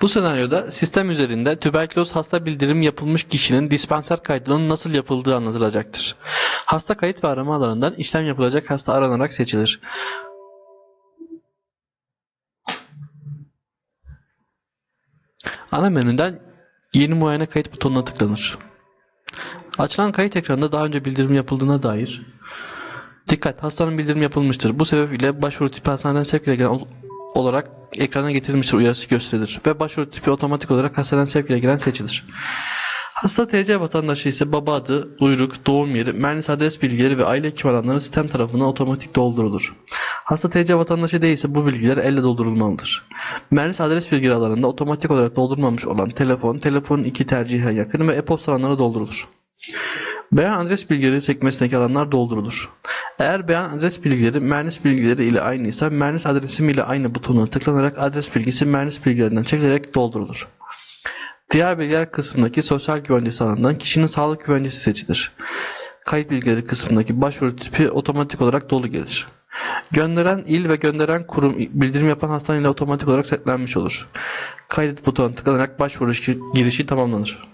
Bu senaryoda sistem üzerinde tüberküloz hasta bildirim yapılmış kişinin dispanser kaydının nasıl yapıldığı anlatılacaktır. Hasta kayıt ve arama alanından işlem yapılacak hasta aranarak seçilir. Ana menüden yeni muayene kayıt butonuna tıklanır. Açılan kayıt ekranında daha önce bildirim yapıldığına dair Dikkat! Hastanın bildirim yapılmıştır. Bu sebeple başvuru tipi hastaneden sevk ol- olarak ekrana getirilmiştir uyarısı gösterilir ve başvuru tipi otomatik olarak hastaneden sevk ile gelen seçilir. Hasta TC vatandaşı ise baba adı, uyruk, doğum yeri, mühendis adres bilgileri ve aile hekim alanları sistem tarafından otomatik doldurulur. Hasta TC vatandaşı değilse bu bilgiler elle doldurulmalıdır. Mühendis adres bilgileri alanında otomatik olarak doldurulmamış olan telefon, telefonun iki tercihe yakın ve e-posta alanları doldurulur. Beyan adres bilgileri sekmesindeki alanlar doldurulur. Eğer beyan adres bilgileri mühendis bilgileri ile aynı ise mühendis adresim ile aynı butonuna tıklanarak adres bilgisi mühendis bilgilerinden çekilerek doldurulur. Diğer bilgiler kısmındaki sosyal güvencesi alanından kişinin sağlık güvencesi seçilir. Kayıt bilgileri kısmındaki başvuru tipi otomatik olarak dolu gelir. Gönderen il ve gönderen kurum bildirim yapan hastane ile otomatik olarak setlenmiş olur. Kaydet butonuna tıklanarak başvuru girişi tamamlanır.